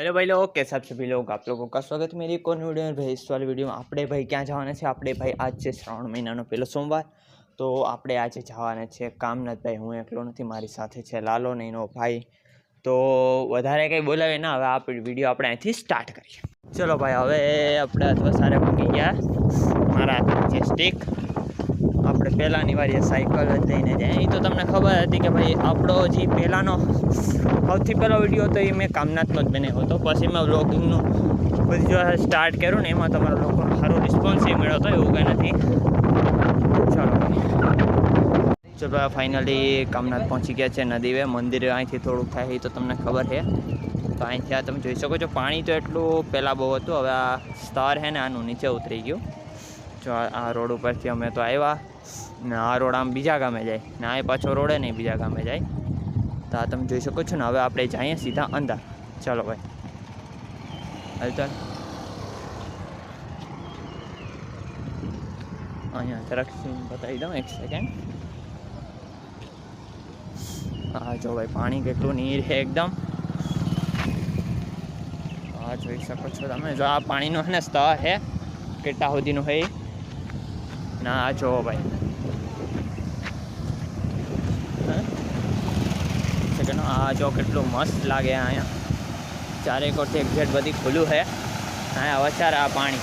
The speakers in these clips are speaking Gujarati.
હેલો ભાઈ लोग કે आप सभी લોકો? આપ લોકો का स्वागत મેરી मेरी વીડિયો ભાઈ वीडियो में આપણે ભાઈ ક્યાં જવાના છે? આપણે ભાઈ આજ છે શ્રાવણ મહિનાનો પહેલો સોમવાર. તો આપણે આજે જવાના છે કામ નથી ભાઈ. હું એકલો નથી, મારી સાથે છે લાલો ને એનો ભાઈ. તો વધારે કંઈ બોલાવે ના, હવે આ વીડિયો આપણે અહીંથી સ્ટાર્ટ કરીએ. ચલો ભાઈ, હવે આપણે અથવા સારા મૂકી ગયા. મારા છે સ્ટીક આપણે પહેલાંની વારીએ સાયકલ જ લઈને જાય. એ તો તમને ખબર હતી કે ભાઈ આપણો જે પહેલાંનો સૌથી પહેલો વીડિયો હતો એ મેં કામનાથનો જ બનાવ્યો હતો. પછી મેં વ્લોગિંગનું બધું જો સ્ટાર્ટ કર્યું ને, એમાં તમારો લોકો સારો રિસ્પોન્સ એ મળ્યો હતો, એવું કંઈ નથી. ચાલો. ચલો ફાઇનલી કામનાથ પહોંચી ગયા છે નદીવે મંદિર અહીંથી થોડુંક થાય એ તો તમને ખબર છે. તો અહીંથી આ તમે જોઈ શકો છો, પાણી તો એટલું પહેલાં બહુ હતું, હવે આ સ્તર છે ને આનું નીચે ઉતરી ગયું. જો આ રોડ ઉપરથી અમે તો આવ્યા. ને આ રોડ આમ બીજા ગામે જાય. ને આ પાછો રોડે નહીં બીજા ગામે જાય. તો આ તમે જોઈ શકો છો ને, હવે આપણે જઈએ સીધા અંદર. ચાલો ભાઈ. હાલચાલ અહીંયા જરાક બતાવી દઉં એક સેકન્ડ હા જો ભાઈ, પાણી કેટલું નીર છે એકદમ. હા જોઈ શકો છો તમે. જો આ પાણીનો ને સ્તર છે કેટલા સુધીનું એ. ના, આ જોવો ભાઈ. આ જો કેટલું મસ્ત લાગે અહીંયા. ચારે કોરથી એક્ઝેક્ટ બધી ખુલ્લું છે. અહીંયા વચારે આ પાણી.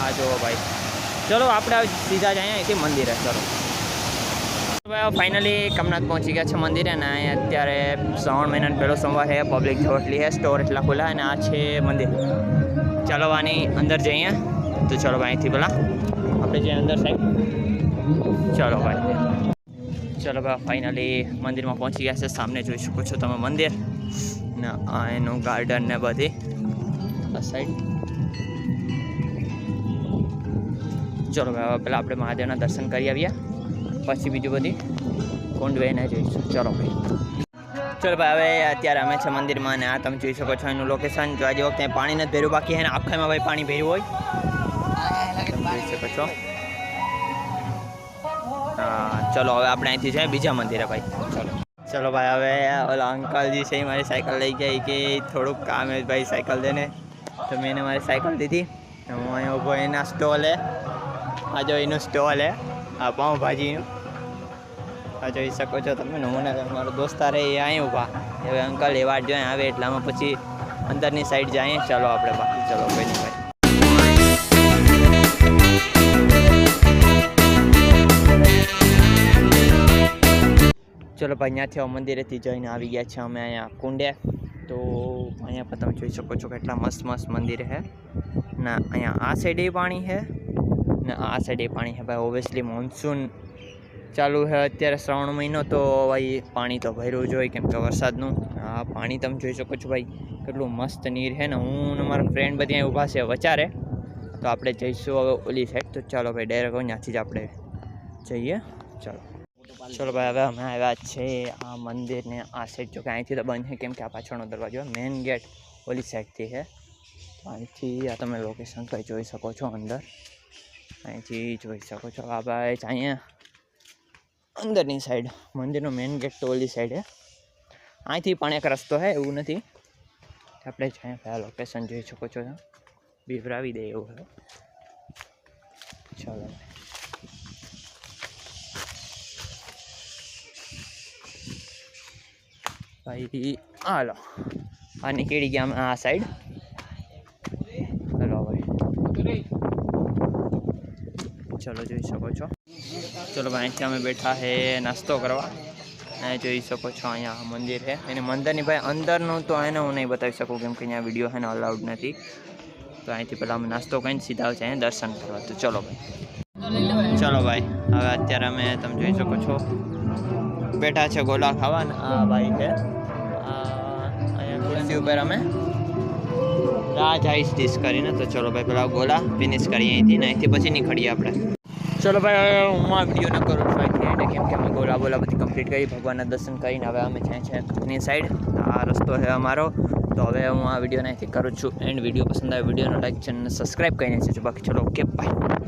આ જોવો ભાઈ. ચલો, આપણે સીધા જ અહીંયા અહીંથી મંદિરે, ચલો. ફાઇનલી કમનાથ પહોંચી ગયા છે મંદિરે અને અહીંયા અત્યારે શ્રાવણ મહિનાનો પહેલો સોમવાર છે. પબ્લિક જોટલી છે, સ્ટોર એટલા ખુલ્લા અને આ છે મંદિર. ચાલો આની અંદર જઈએ. તો ચલો ભાઈ અહીંથી પેલા આપણે જઈએ અંદર સાહેબ. ચલો ભાઈ. ચલો ભાઈ ફાઇનલી મંદિરમાં પહોંચી ગયા છે. સામને જોઈ શકો છો તમે મંદિર. ને આ એનું ગાર્ડન ને બધી. આ સાઈડ ચલો ભાઈ, હવે પહેલાં આપણે મહાદેવના દર્શન કરી આવ્યા પછી બીજું બધી કુંડ જોઈશું ચલો ભાઈ. ચલો ભાઈ, હવે અત્યારે અમે છે મંદિરમાં અને આ તમે જોઈ શકો છો એનું લોકેશન જો આજે વખતે પાણી નથી ભર્યું, બાકી એને આખામાં ભાઈ પાણી ભર્યું હોય. જોઈ ચલો, હવે આપણે અહીંથી જઈએ બીજા મંદિરે, ભાઈ. ચલો ચલો ભાઈ, હવે ઓલા અંકલજી છે, એ મારી સાયકલ લઈ ગયા. કે થોડુંક કામ એ ભાઈ, સાયકલ દેને તો મેં એને મારી સાયકલ દીધી. હું અહીં ઊભો એના સ્ટોલે આ જો એનું સ્ટોલ હે, આ પાઉંભાજીનું. આ જોઈ શકો છો તમે, નમૂના મારો દોસ્તાર એ અહીં ઊભા. હવે અંકલ એ વાટ જોઈએ આવે, એટલામાં પછી અંદરની સાઈડ જઈએ ચાલો, આપણે બાકી, ચલો, કોઈ નહીં, ભાઈ. ચલો ભાઈ ત્યાંથી મંદિરેથી જઈને આવી ગયા છે અમે અહીંયા કુંડે. તો અહીંયા પણ તમે જોઈ શકો છો કેટલા મસ્ત મસ્ત મંદિર છે. ના અહીંયા આ સાઈડે પાણી છે. ને આ સાઈડે પાણી છે ભાઈ ઓબ્વિયસલી મોન્સૂન ચાલુ છે અત્યારે શ્રાવણ મહિનો, તો ભાઈ પાણી તો ભર્યું જ હોય, કેમ કે વરસાદનું. આ પાણી તમે જોઈ શકો છો ભાઈ, કેટલું મસ્ત નીર છે ને. હું અને મારા ફ્રેન્ડ બધી અહીં ઊભા છે વચારે તો આપણે જઈશું હવે ઓલી સાઈડ તો ચાલો ભાઈ ડાયરેક્ટ ત્યાંથી જ આપણે જઈએ. ચાલો. ચલો ભાઈ, હવે અમે આવ્યા છે આ મંદિરને આ સાઈડ જો કે અહીંથી તો બંધ છે, કેમ કે આ પાછળનો દરવાજો મેઇન ગેટ ઓલી સાઈડથી છે. અહીંથી આ તમે લોકેશન કંઈ જોઈ શકો છો અંદર. અહીંથી જોઈ શકો છો. આ ભાઈ અહીંયા. અંદરની સાઈડ મંદિરનો મેઇન ગેટ તો ઓલી સાઈડ છે. અહીંથી પણ એક રસ્તો છે, એવું નથી. આપણે જ્યાં આ લોકેશન જોઈ શકો છો. બિવરાવી દે એવું છે ચાલો. ભાઈ હાલો. આ નીકળી ગયા આ સાઈડ હલો ભાઈ ચલો જોઈ શકો છો. ચલો ભાઈ અહીંથી અમે બેઠા છે નાસ્તો કરવા. અહીંયા જોઈ શકો છો અહીંયા મંદિર છે એને મંદિરની ભાઈ અંદરનું તો એને હું નહીં બતાવી શકું કેમ કે અહીંયા વીડિયો છે ને અલાઉડ નથી. તો અહીંથી પહેલાં અમે નાસ્તો કરીને સીધા છે અહીંયા દર્શન કરવા. તો ચલો ભાઈ. ચલો ભાઈ, હવે અત્યારે અમે, તમે જોઈ શકો છો, બેઠા છે ગોલા ખાવાના. આ ભાઈ છે. અહીંયા ખુરશી ઉપર અમે રાજ આઈસ ડીશ કરીને. તો ચલો ભાઈ, પેલા ગોલા ફિનિશ કરીએ અહીંથી ને અહીંથી પછી નીકળીએ આપણે. ચલો ભાઈ, હવે હું આ વીડિયો ન કરું છું એટલે કેમ કે અમે ગોલા બોલા બધી કમ્પ્લીટ કરી, ભગવાનના દર્શન કરીને હવે અમે જ્યાં છે ની સાઈડ આ રસ્તો છે અમારો. તો હવે હું આ વિડીયોને અહીંથી કરું છું. એન્ડ વીડિયો પસંદ આવે, વિડીયોનો લાઈક ચેનલ સબસ્ક્રાઈબ કરીને છે બાકી ચલો ઓકે બાય